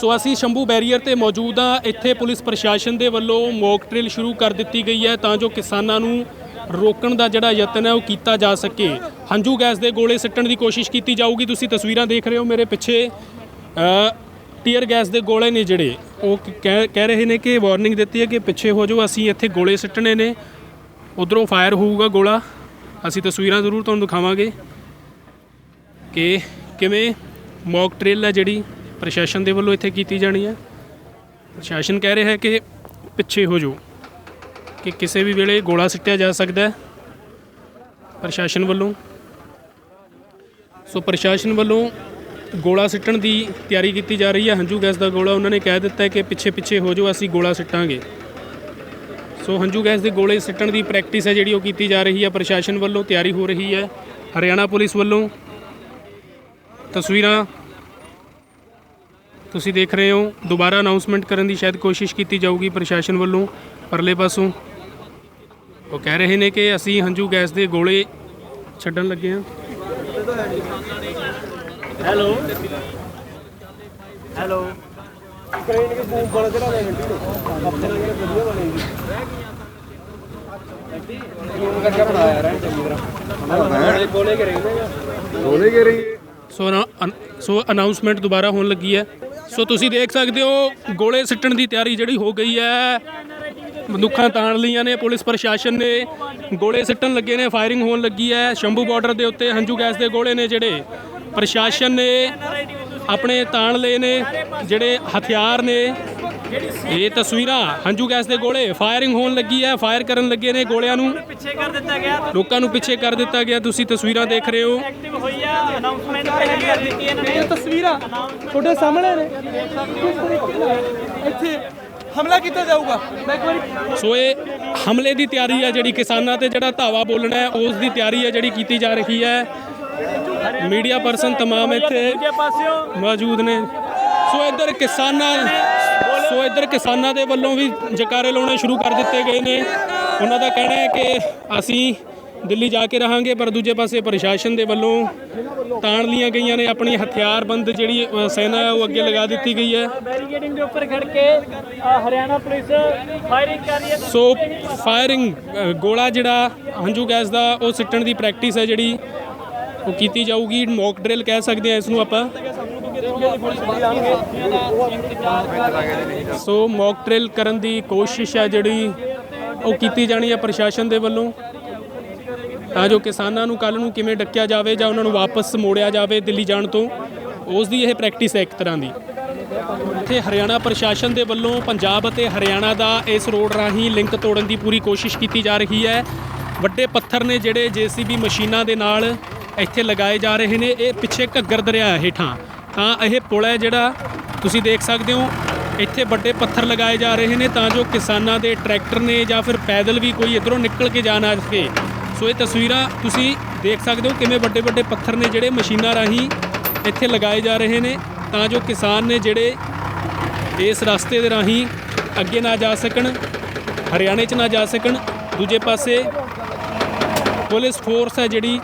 ਸੋ ਅਸੀਂ ਸ਼ੰਭੂ ਬੈਰੀਅਰ ਤੇ ਮੌਜੂਦ ਹਾਂ। ਇੱਥੇ ਪੁਲਿਸ ਪ੍ਰਸ਼ਾਸਨ ਦੇ ਵੱਲੋਂ ਮੌਕ ਡਰਿਲ ਸ਼ੁਰੂ ਕਰ ਦਿੱਤੀ ਗਈ ਹੈ ਤਾਂ ਜੋ ਕਿਸਾਨਾਂ ਨੂੰ ਰੋਕਣ ਦਾ ਜਿਹੜਾ ਯਤਨ ਹੈ ਉਹ ਕੀਤਾ ਜਾ ਸਕੇ। ਹੰਝੂ ਗੈਸ ਦੇ ਗੋਲੇ ਸਿੱਟਣ ਦੀ ਕੋਸ਼ਿਸ਼ ਕੀਤੀ ਜਾਊਗੀ। ਤੁਸੀਂ ਤਸਵੀਰਾਂ ਦੇਖ ਰਹੇ ਹੋ ਮੇਰੇ ਪਿੱਛੇ। ਟੀਅਰ ਗੈਸ ਦੇ ਗੋਲੇ ਨੇ ਜਿਹੜੇ, ਉਹ ਕਹਿ ਕਹਿ ਰਹੇ ਨੇ ਕਿ ਵਾਰਨਿੰਗ ਦਿੱਤੀ ਹੈ ਕਿ ਪਿੱਛੇ ਹੋ ਜਾਓ। ਅਸੀਂ ਇੱਥੇ ਗੋਲੇ ਸਿੱਟਣੇ ਨੇ। ਉਧਰੋਂ ਫਾਇਰ ਹੋਊਗਾ ਗੋਲਾ। ਅਸੀਂ ਤਸਵੀਰਾਂ ਜ਼ਰੂਰ ਤੁਹਾਨੂੰ ਦਿਖਾਵਾਂਗੇ ਕਿ ਕਿਵੇਂ ਮੌਕ ਟ੍ਰਿਲ ਹੈ ਜਿਹੜੀ ਪ੍ਰਸ਼ਾਸਨ ਦੇ ਵੱਲੋਂ ਇੱਥੇ ਕੀਤੀ ਜਾਣੀ ਹੈ। ਪ੍ਰਸ਼ਾਸਨ ਕਹਿ ਰਿਹਾ ਹੈ ਕਿ ਪਿੱਛੇ ਹੋ ਜਾਓ, ਕਿ ਕਿਸੇ ਵੀ ਵੇਲੇ ਗੋਲਾ ਸਿੱਟਿਆ ਜਾ ਸਕਦਾ ਹੈ ਪ੍ਰਸ਼ਾਸਨ ਵੱਲੋਂ। ਸੋ ਪ੍ਰਸ਼ਾਸਨ ਵੱਲੋਂ ਗੋਲਾ ਸਿੱਟਣ ਦੀ ਤਿਆਰੀ ਕੀਤੀ ਜਾ ਰਹੀ ਹੈ। ਹੰਝੂ ਗੈਸ ਦਾ ਗੋਲਾ ਉਹਨਾਂ ਨੇ ਕਹਿ ਦਿੱਤਾ ਹੈ ਕਿ ਪਿੱਛੇ ਪਿੱਛੇ ਹੋ ਜਾਓ, ਅਸੀਂ ਗੋਲਾ ਸਿੱਟਾਂਗੇ। ਸੋ ਹੰਝੂ ਗੈਸ ਦੇ ਗੋਲੇ ਸਿੱਟਣ ਦੀ ਪ੍ਰੈਕਟਿਸ ਹੈ ਜਿਹੜੀ ਉਹ ਕੀਤੀ ਜਾ ਰਹੀ ਹੈ। ਪ੍ਰਸ਼ਾਸਨ ਵੱਲੋਂ ਤਿਆਰੀ ਹੋ ਰਹੀ ਹੈ। ਹਰਿਆਣਾ ਪੁਲਿਸ ਵੱਲੋਂ ਤਸਵੀਰਾਂ ਤੁਸੀਂ ਦੇਖ ਰਹੇ ਹੋ ਦੁਬਾਰਾ ਅਨਾਉਂਸਮੈਂਟ ਕਰਨ ਦੀ ਸ਼ਾਇਦ ਕੋਸ਼ਿਸ਼ ਕੀਤੀ ਜਾਊਗੀ ਪ੍ਰਸ਼ਾਸਨ ਵੱਲੋਂ ਪਰਲੇ ਪਾਸੋਂ। ਉਹ ਕਹਿ ਰਹੇ ਨੇ ਕਿ ਅਸੀਂ ਹੰਝੂ ਗੈਸ ਦੇ ਗੋਲੇ ਛੱਡਣ ਲੱਗੇ ਹਾਂ। ਹੈਲੋ। ਹੈਲੋ। ਸੋ ਅਨਾ- ਅਨ- ਸੋ ਅਨਾਉਂਸਮੈਂਟ ਦੁਬਾਰਾ ਹੋਣ ਲੱਗੀ ਹੈ। ਸੋ ਤੁਸੀਂ ਦੇਖ ਸਕਦੇ ਹੋ, ਗੋਲੇ ਸਿੱਟਣ ਦੀ ਤਿਆਰੀ ਜਿਹੜੀ ਹੋ ਗਈ ਹੈ। ਬੰਦੂਕਾਂ ਤਾਣ ਲਈਆਂ ਨੇ, ਪੁਲਿਸ ਪ੍ਰਸ਼ਾਸਨ ਨੇ। ਗੋਲੇ ਸਿੱਟਣ ਲੱਗੇ ਨੇ, ਫਾਇਰਿੰਗ ਹੋਣ ਲੱਗੀ ਹੈ। ਸ਼ੰਭੂ ਬਾਰਡਰ ਦੇ ਉੱਤੇ ਹੰਝੂ ਗੈਸ ਦੇ ਗੋਲੇ ਨੇ ਜਿਹੜੇ। ਪ੍ਰਸ਼ਾਸਨ ਨੇ ਆਪਣੇ ਤਾਣ ਲਏ ਨੇ, ਜਿਹੜੇ ਹਥਿਆਰ ਨੇ। ਇਹ ਤਸਵੀਰਾਂ ਹੰਝੂ ਗੈਸ ਦੇ ਗੋਲੇ ਫਾਇਰਿੰਗ ਹੋਣ ਲੱਗੀ ਹੈ ਫਾਇਰ ਕਰਨ ਲੱਗੇ ਨੇ ਗੋਲਿਆਂ ਨੂੰ। ਪਿੱਛੇ ਕਰ ਦਿੱਤਾ ਗਿਆ ਲੋਕਾਂ ਨੂੰ ਪਿੱਛੇ ਕਰ ਦਿੱਤਾ ਗਿਆ ਤੁਸੀਂ ਤਸਵੀਰਾਂ ਦੇਖ ਰਹੇ ਹੋ। ਐਕਟਿਵ ਹੋਈ ਆ ਅਨਾਉਂਸਮੈਂਟ ਪਹਿਲਾਂ ਕਰ ਦਿੱਤੀ ਇਹਨਾਂ ਨੇ। ਤਸਵੀਰਾਂ ਤੁਹਾਡੇ ਸਾਹਮਣੇ ਨੇ ਇੱਥੇ ਹਮਲਾ ਕੀਤਾ ਜਾਊਗਾ? ਮੈਂ ਇੱਕ ਵਾਰੀ ਸੋ ਇਹ ਹਮਲੇ ਦੀ ਤਿਆਰੀ ਹੈ ਜਿਹੜੀ ਕਿਸਾਨਾਂ ਤੇ ਜਿਹੜਾ ਧਾਵਾ ਬੋਲਣਾ ਹੈ ਉਸ ਦੀ ਤਿਆਰੀ ਹੈ ਜਿਹੜੀ ਕੀਤੀ ਜਾ ਰਹੀ ਹੈ। ਮੀਡੀਆ ਪਰਸਨ ਤਮਾਮ ਇੱਥੇ ਮੌਜੂਦ ਨੇ। ਸੋ ਇੱਧਰ ਕਿਸਾਨਾਂ ਸੋ ਇੱਧਰ ਕਿਸਾਨਾਂ ਦੇ ਵੱਲੋਂ ਵੀ ਜਕਾਰੇ ਲਾਉਣੇ ਸ਼ੁਰੂ ਕਰ ਦਿੱਤੇ ਗਏ ਨੇ। ਉਹਨਾਂ ਦਾ ਕਹਿਣਾ ਹੈ ਕਿ ਅਸੀਂ ਦਿੱਲੀ ਜਾ ਕੇ ਰਹਾਂਗੇ ਪਰ ਦੂਜੇ ਪਾਸੇ ਪ੍ਰਸ਼ਾਸਨ ਦੇ ਵੱਲੋਂ ਤਾਣ ਲੀਆਂ ਗਈਆਂ ਨੇ। ਆਪਣੀ ਹਥਿਆਰਬੰਦ ਜਿਹੜੀ ਸੈਨਾ ਹੈ ਉਹ ਅੱਗੇ ਲਗਾ ਦਿੱਤੀ ਗਈ ਹੈ। ਬੈਰੀਕੇਡਿੰਗ ਦੇ ਉੱਪਰ ਖੜ ਕੇ ਹਰਿਆਣਾ ਪੁਲਿਸ ਫਾਇਰਿੰਗ ਕਰ ਰਹੀ ਹੈ। ਸੋ ਫਾਇਰਿੰਗ ਗੋਲਾ ਜਿਹੜਾ ਹੰਝੂ ਗੈਸ ਦਾ ਉਹ ਸਿੱਟਣ ਦੀ ਪ੍ਰੈਕਟਿਸ ਹੈ ਜਿਹੜੀ ਉਹ ਕੀਤੀ ਜਾਊਗੀ। ਮੌਕ ਡਰਿਲ ਕਹਿ ਸਕਦੇ ਆ ਇਸ ਨੂੰ ਆਪਾਂ। ਸੋ ਮੌਕ ਡਰਿਲ ਕਰਨ ਦੀ ਕੋਸ਼ਿਸ਼ ਹੈ ਜਿਹੜੀ ਉਹ ਕੀਤੀ ਜਾਣੀ ਹੈ ਪ੍ਰਸ਼ਾਸਨ ਦੇ ਵੱਲੋਂ। ਤਾਂ ਜੋ ਕਿਸਾਨਾਂ ਨੂੰ ਕੱਲ ਨੂੰ ਕਿਵੇਂ ਡੱਕਿਆ ਜਾਵੇ ਜਾਂ ਉਹਨਾਂ ਨੂੰ ਵਾਪਸ ਮੋੜਿਆ ਜਾਵੇ ਦਿੱਲੀ ਜਾਣ ਤੋਂ, ਉਸ ਦੀ ਇਹ ਪ੍ਰੈਕਟਿਸ ਹੈ ਇੱਕ ਤਰ੍ਹਾਂ ਦੀ। ਇੱਥੇ ਹਰਿਆਣਾ ਪ੍ਰਸ਼ਾਸਨ ਦੇ ਵੱਲੋਂ ਪੰਜਾਬ ਅਤੇ ਹਰਿਆਣਾ ਦਾ ਇਸ ਰੋਡ ਰਾਹੀਂ ਲਿੰਕ ਤੋੜਨ ਦੀ ਪੂਰੀ ਕੋਸ਼ਿਸ਼ ਕੀਤੀ ਜਾ ਰਹੀ ਹੈ। ਵੱਡੇ ਪੱਥਰ ਨੇ ਜਿਹੜੇ ਜੀਸੀਬੀ ਮਸ਼ੀਨਾਂ ਦੇ ਨਾਲ ਇੱਥੇ ਲਗਾਏ ਜਾ ਰਹੇ ਨੇ, ਇਹ ਪਿੱਛੇ ਘੱਗਰ ਦਰਿਆ ਹੈ ਹੇਠਾਂ। ਤਾਂ ਇਹ ਪੁਲ ਹੈ ਜਿਹੜਾ ਤੁਸੀਂ ਦੇਖ ਸਕਦੇ ਹੋ, ਇੱਥੇ ਵੱਡੇ ਪੱਥਰ ਲਗਾਏ ਜਾ ਰਹੇ ਨੇ ਤਾਂ ਜੋ ਕਿਸਾਨਾਂ ਦੇ ਟਰੈਕਟਰ ਨੇ ਜਾਂ ਫਿਰ ਪੈਦਲ ਵੀ ਕੋਈ ਇਧਰੋਂ ਨਿਕਲ ਕੇ ਜਾ ਨਾ ਸਕੇ। ਸੋ ਇਹ ਤਸਵੀਰਾਂ ਤੁਸੀਂ ਦੇਖ ਸਕਦੇ ਹੋ ਕਿਵੇਂ ਵੱਡੇ ਵੱਡੇ ਪੱਥਰ ਨੇ ਜਿਹੜੇ ਮਸ਼ੀਨਾਂ ਰਾਹੀਂ ਇੱਥੇ ਲਗਾਏ ਜਾ ਰਹੇ ਨੇ ਤਾਂ ਜੋ ਕਿਸਾਨ ਨੇ ਜਿਹੜੇ ਇਸ ਰਸਤੇ ਦੇ ਰਾਹੀਂ ਅੱਗੇ ਨਾ ਜਾ ਸਕਣ, ਹਰਿਆਣੇ 'ਚ ਨਾ ਜਾ ਸਕਣ। ਦੂਜੇ ਪਾਸੇ ਪੁਲਿਸ ਫੋਰਸ ਹੈ ਜਿਹੜੀ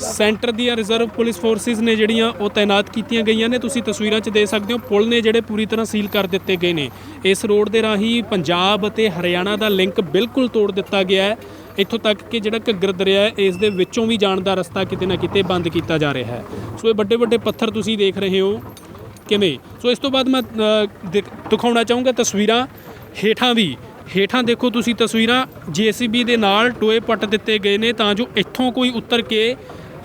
ਸੈਂਟਰ ਦੀਆਂ ਰਿਜ਼ਰਵ ਪੁਲਿਸ ਫੋਰਸਿਸ ਨੇ ਜਿਹੜੀਆਂ ਉਹ ਤਾਇਨਾਤ ਕੀਤੀਆਂ ਗਈਆਂ ਨੇ, ਤੁਸੀਂ ਤਸਵੀਰਾਂ 'ਚ ਦੇਖ ਸਕਦੇ ਹੋ, ਪੁਲ ਨੇ ਜਿਹੜੇ ਪੂਰੀ ਤਰ੍ਹਾਂ ਸੀਲ ਕਰ ਦਿੱਤੇ ਗਏ ਨੇ। ਇਸ ਰੋਡ ਦੇ ਰਾਹੀਂ ਪੰਜਾਬ ਅਤੇ ਹਰਿਆਣਾ ਦਾ ਲਿੰਕ ਬਿਲਕੁਲ ਤੋੜ ਦਿੱਤਾ ਗਿਆ ਹੈ। ਇੱਥੋਂ ਤੱਕ ਕਿ ਜਿਹੜਾ ਘੱਗਰ ਦਰਿਆ ਹੈ, ਇਸ ਦੇ ਵਿੱਚੋਂ ਵੀ ਜਾਣ ਦਾ ਰਸਤਾ ਕਿਤੇ ਨਾ ਕਿਤੇ ਬੰਦ ਕੀਤਾ ਜਾ ਰਿਹਾ ਹੈ। ਸੋ ਇਹ ਵੱਡੇ ਵੱਡੇ ਪੱਥਰ ਤੁਸੀਂ ਦੇਖ ਰਹੇ ਹੋ ਕਿਵੇਂ? ਸੋ ਇਸ ਤੋਂ ਬਾਅਦ ਮੈਂ ਦਿਖ- ਦਿਖਾਉਣਾ ਚਾਹੂੰਗਾ ਤਸਵੀਰਾਂ ਹੇਠਾਂ ਵੀ। ਹੇਠਾਂ ਦੇਖੋ ਤੁਸੀਂ ਤਸਵੀਰਾਂ, ਜੀਸੀਬੀ ਦੇ ਨਾਲ ਟੋਏ ਪੱਟ ਦਿੱਤੇ ਗਏ ਨੇ ਤਾਂ ਜੋ ਇੱਥੋਂ ਕੋਈ ਉਤਰ ਕੇ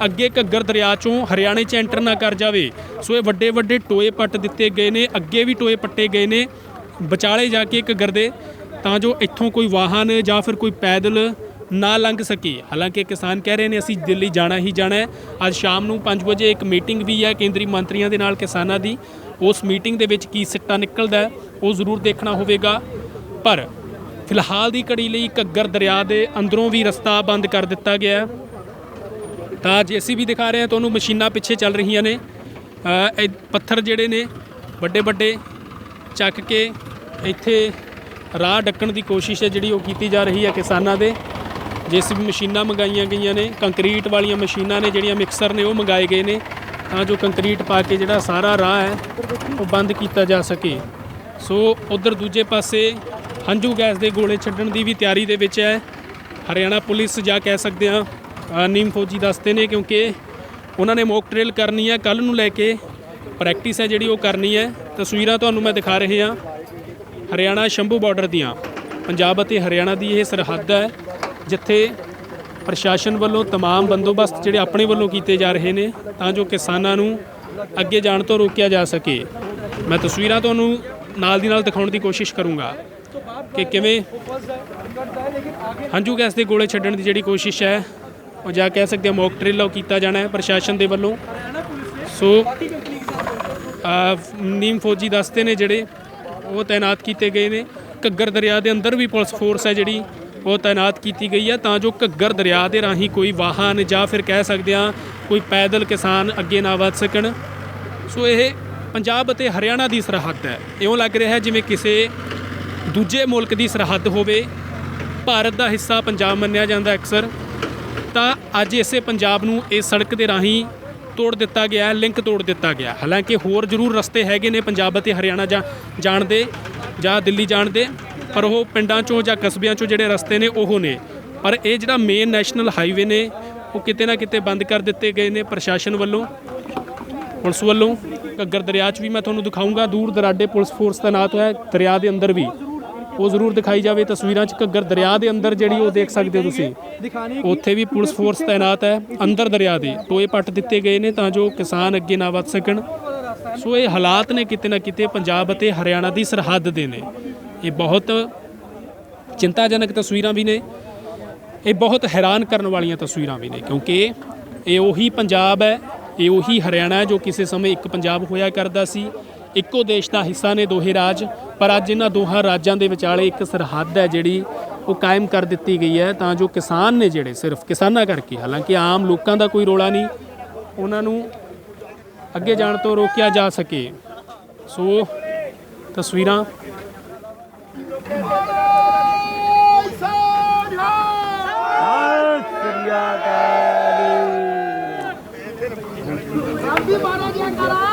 ਅੱਗੇ ਘੱਗਰ ਦਰਿਆ ਚੋਂ ਹਰਿਆਣੇ 'ਚ ਐਂਟਰ ਨਾ ਕਰ ਜਾਵੇ। ਸੋ ਇਹ ਵੱਡੇ ਵੱਡੇ ਟੋਏ ਪੱਟ ਦਿੱਤੇ ਗਏ ਨੇ, ਅੱਗੇ ਵੀ ਟੋਏ ਪੱਟੇ ਗਏ ਨੇ, ਵਿਚਾਲੇ ਜਾ ਕੇ ਘੱਗਰ ਦੇ, ਤਾਂ ਜੋ ਇੱਥੋਂ ਕੋਈ ਵਾਹਨ ਜਾਂ ਫਿਰ ਕੋਈ ਪੈਦਲ ਨਾ ਲੰਘ ਸਕੇ। ਹਾਲਾਂਕਿ ਕਿਸਾਨ ਕਹਿ ਰਹੇ ਨੇ, ਅਸੀਂ ਦਿੱਲੀ ਜਾਣਾ ਹੀ ਜਾਣਾ ਹੈ। ਅੱਜ ਸ਼ਾਮ ਨੂੰ 5 ਵਜੇ ਇੱਕ ਮੀਟਿੰਗ ਵੀ ਹੈ ਕੇਂਦਰੀ ਮੰਤਰੀਆਂ ਦੇ ਨਾਲ ਕਿਸਾਨਾਂ ਦੀ। ਉਸ ਮੀਟਿੰਗ ਦੇ ਵਿੱਚ ਕੀ ਸਿੱਟਾ ਨਿਕਲਦਾ ਉਹ ਜ਼ਰੂਰ ਦੇਖਣਾ ਹੋਵੇਗਾ। ਪਰ ਫਿਲਹਾਲ ਦੀ ਘੜੀ ਲਈ ਘੱਗਰ ਦਰਿਆ ਦੇ ਅੰਦਰੋਂ ਵੀ ਰਸਤਾ ਬੰਦ ਕਰ ਦਿੱਤਾ ਗਿਆ ਹੈ। ਤਾਂ ਜੀਸੀਬੀ ਦਿਖਾ ਰਹੇ ਹਾਂ, ਤੁਹਾਨੂੰ ਮਸ਼ੀਨਾਂ ਪਿੱਛੇ ਚੱਲ ਰਹੀਆਂ ਨੇ। ਇਹ ਪੱਥਰ ਜਿਹੜੇ ਨੇ, ਵੱਡੇ ਵੱਡੇ ਚੱਕ ਕੇ ਇੱਥੇ ਰਾਹ ਡੱਕਣ ਦੀ ਕੋਸ਼ਿਸ਼ ਹੈ, ਜਿਹੜੀ ਉਹ ਕੀਤੀ ਜਾ ਰਹੀ ਹੈ ਕਿਸਾਨਾਂ ਦੇ। ਜੀਸੀਬੀ ਮਸ਼ੀਨਾਂ ਮੰਗਾਈਆਂ ਗਈਆਂ ਨੇ, ਕੰਕਰੀਟ ਵਾਲੀਆਂ ਮਸ਼ੀਨਾਂ ਨੇ, ਜਿਹੜੀਆਂ ਮਿਕਸਰ ਨੇ, ਉਹ ਮੰਗਾਏ ਗਏ ਨੇ। ਤਾਂ ਜੋ ਕੰਕਰੀਟ ਪਾ ਕੇ ਜਿਹੜਾ ਸਾਰਾ ਰਾਹ ਹੈ, ਉਹ ਬੰਦ ਕੀਤਾ ਜਾ ਸਕੇ। ਸੋ ਉਧਰ ਦੂਜੇ ਪਾਸੇ ਹੰਝੂ ਗੈਸ ਦੇ ਗੋਲੇ ਛੱਡਣ ਦੀ ਵੀ ਤਿਆਰੀ ਦੇ ਵਿੱਚ ਹੈ ਹਰਿਆਣਾ ਪੁਲਿਸ ਜਾਂ ਕਹਿ ਸਕਦੇ ਆ ਅ, ਨੀਮ ਫੌਜੀ ਦੱਸਦੇ ਨੇ ਕਿਉਂਕਿ ਉਹਨਾਂ ਨੇ ਮੌਕ ਡਰਿਲ ਕਰਨੀ ਹੈ ਕੱਲ ਨੂੰ ਲੈ ਕੇ ਪ੍ਰੈਕਟਿਸ ਹੈ ਜਿਹੜੀ ਉਹ ਕਰਨੀ ਹੈ ਤਸਵੀਰਾਂ ਤੁਹਾਨੂੰ ਮੈਂ ਦਿਖਾ ਰਹੇ ਹਾਂ ਹਰਿਆਣਾ ਸ਼ੰਭੂ ਬਾਰਡਰ ਦੀਆਂ ਪੰਜਾਬ ਅਤੇ ਹਰਿਆਣਾ ਦੀ ਇਹ ਸਰਹੱਦ ਹੈ ਜਿੱਥੇ ਪ੍ਰਸ਼ਾਸਨ ਵੱਲੋਂ तमाम ਬੰਦੋਬਸਤ ਜਿਹੜੇ ਆਪਣੇ ਵੱਲੋਂ ਕੀਤੇ ਜਾ ਰਹੇ ਨੇ ਤਾਂ ਜੋ ਕਿਸਾਨਾਂ ਨੂੰ ਅੱਗੇ ਜਾਣ ਤੋਂ ਰੋਕਿਆ ਜਾ ਸਕੇ ਮੈਂ ਤਸਵੀਰਾਂ ਤੁਹਾਨੂੰ ਨਾਲ ਦੀ ਨਾਲ ਦਿਖਾਉਣ ਦੀ ਕੋਸ਼ਿਸ਼ ਕਰੂੰਗਾ ਕਿ ਕਿਵੇਂ? ਹੰਝੂ ਗੈਸ ਦੇ ਗੋਲੇ ਛੱਡਣ ਦੀ ਜਿਹੜੀ ਕੋਸ਼ਿਸ਼ ਹੈ, ਉਹ ਜਾਂ ਕਹਿ ਸਕਦੇ ਹਾਂ ਮੌਕ ਡਰਿਲ ਉਹ ਕੀਤਾ ਜਾਣਾ ਹੈ ਪ੍ਰਸ਼ਾਸਨ ਦੇ ਵੱਲੋਂ। ਸੋ ਨੀਮ ਫੌਜੀ ਦਸਤੇ ਨੇ ਜਿਹੜੇ, ਉਹ ਤਾਇਨਾਤ ਕੀਤੇ ਗਏ ਨੇ। ਘੱਗਰ ਦਰਿਆ ਦੇ ਅੰਦਰ ਵੀ ਪੁਲਿਸ ਫੋਰਸ ਹੈ ਜਿਹੜੀ, ਉਹ ਤਾਇਨਾਤ ਕੀਤੀ ਗਈ ਹੈ। ਤਾਂ ਜੋ ਘੱਗਰ ਦਰਿਆ ਦੇ ਰਾਹੀਂ ਕੋਈ ਵਾਹਨ ਜਾਂ ਫਿਰ ਕਹਿ ਸਕਦੇ ਹਾਂ ਕੋਈ ਪੈਦਲ ਕਿਸਾਨ ਅੱਗੇ ਨਾ ਵਧ ਸਕਣ। ਸੋ ਇਹ ਪੰਜਾਬ ਅਤੇ ਹਰਿਆਣਾ ਦੀ ਸਰਹੱਦ ਹੈ। ਇਉਂ ਲੱਗ ਰਿਹਾ ਹੈ ਜਿਵੇਂ ਕਿਸੇ ਦੂਜੇ ਮੁਲਕ ਦੀ ਸਰਹੱਦ ਹੋਵੇ ਭਾਰਤ ਦਾ ਹਿੱਸਾ ਪੰਜਾਬ ਮੰਨਿਆ ਜਾਂਦਾ ਅਕਸਰ ਤਾਂ ਅੱਜ ਇਸੇ ਪੰਜਾਬ ਨੂੰ ਇਸ ਸੜਕ ਦੇ ਰਾਹੀਂ ਤੋੜ ਦਿੱਤਾ ਗਿਆ ਲਿੰਕ ਤੋੜ ਦਿੱਤਾ ਗਿਆ ਹਾਲਾਂਕਿ ਹੋਰ ਜ਼ਰੂਰ ਰਸਤੇ ਹੈਗੇ ਨੇ ਪੰਜਾਬ ਅਤੇ ਹਰਿਆਣਾ ਜਾ ਜਾਣ ਦੇ ਜਾਂ ਦਿੱਲੀ ਜਾਣ ਦੇ ਪਰ ਉਹ ਪਿੰਡਾਂ ਚੋਂ ਜਾਂ ਕਸਬਿਆਂ ਚੋਂ ਜਿਹੜੇ ਰਸਤੇ ਨੇ ਉਹ ਨੇ। ਪਰ ਇਹ ਜਿਹੜਾ ਮੇਨ ਨੈਸ਼ਨਲ ਹਾਈਵੇ ਨੇ ਉਹ ਕਿਤੇ ਨਾ ਕਿਤੇ ਬੰਦ ਕਰ ਦਿੱਤੇ ਗਏ ਨੇ ਪ੍ਰਸ਼ਾਸਨ ਵੱਲੋਂ ਪੁਲਿਸ ਵੱਲੋਂ। ਘੱਗਰ ਦਰਿਆ 'ਚ ਵੀ ਮੈਂ ਤੁਹਾਨੂੰ ਦਿਖਾਉਂਗਾ ਦੂਰ ਦਰਾਡੇ ਪੁਲਿਸ ਫੋਰਸ ਤੈਨਾਤ ਹੋਇਆ ਹੈ, ਦਰਿਆ ਦੇ ਅੰਦਰ ਵੀ। ਉਹ ਜ਼ਰੂਰ ਦਿਖਾਈ ਜਾਵੇ ਤਸਵੀਰਾਂ 'ਚ ਘੱਗਰ ਦਰਿਆ ਦੇ ਅੰਦਰ ਜਿਹੜੀ ਉਹ ਦੇਖ ਸਕਦੇ ਹੋ ਤੁਸੀਂ। ਉੱਥੇ ਵੀ ਪੁਲਿਸ ਫੋਰਸ ਤਾਇਨਾਤ ਹੈ, ਅੰਦਰ ਦਰਿਆ ਦੇ। ਟੋਏ ਪੱਟ ਦਿੱਤੇ ਗਏ ਨੇ ਤਾਂ ਜੋ ਕਿਸਾਨ ਅੱਗੇ ਨਾ ਵੱਧ ਸਕਣ। ਸੋ ਇਹ ਹਾਲਾਤ ਨੇ ਕਿਤੇ ਨਾ ਕਿਤੇ ਪੰਜਾਬ ਅਤੇ ਹਰਿਆਣਾ ਦੀ ਸਰਹੱਦ ਦੇ ਨੇ। ਇਹ ਬਹੁਤ ਚਿੰਤਾਜਨਕ ਤਸਵੀਰਾਂ ਵੀ ਨੇ। ਇਹ ਬਹੁਤ ਹੈਰਾਨ ਕਰਨ ਵਾਲੀਆਂ ਤਸਵੀਰਾਂ ਵੀ ਨੇ ਕਿਉਂਕਿ ਇਹ ਉਹੀ ਪੰਜਾਬ ਹੈ, ਇਹ ਉਹੀ ਹਰਿਆਣਾ ਜੋ ਕਿਸੇ ਸਮੇਂ ਇੱਕ ਪੰਜਾਬ ਹੋਇਆ ਕਰਦਾ ਸੀ। ਇੱਕੋ ਦੇਸ਼ ਦਾ ਹਿੱਸਾ ਨੇ ਦੋਹੇ ਰਾਜ। ਪਰ ਅੱਜ ਇਹਨਾਂ ਦੋਹਾਂ ਰਾਜਾਂ ਦੇ ਵਿਚਾਲੇ ਇੱਕ ਸਰਹੱਦ ਹੈ ਜਿਹੜੀ ਉਹ ਕਾਇਮ ਕਰ ਦਿੱਤੀ ਗਈ ਹੈ, ਤਾਂ ਜੋ ਕਿਸਾਨ ਨੇ ਜਿਹੜੇ ਸਿਰਫ ਕਿਸਾਨਾਂ ਕਰਕੇ, ਹਾਲਾਂਕਿ ਆਮ ਲੋਕਾਂ ਦਾ ਕੋਈ ਰੋਲਾ ਨਹੀਂ, ਉਹਨਾਂ ਨੂੰ ਅੱਗੇ ਜਾਣ ਤੋਂ ਰੋਕਿਆ ਜਾ ਸਕੇ। ਸੋ, ਤਸਵੀਰਾਂ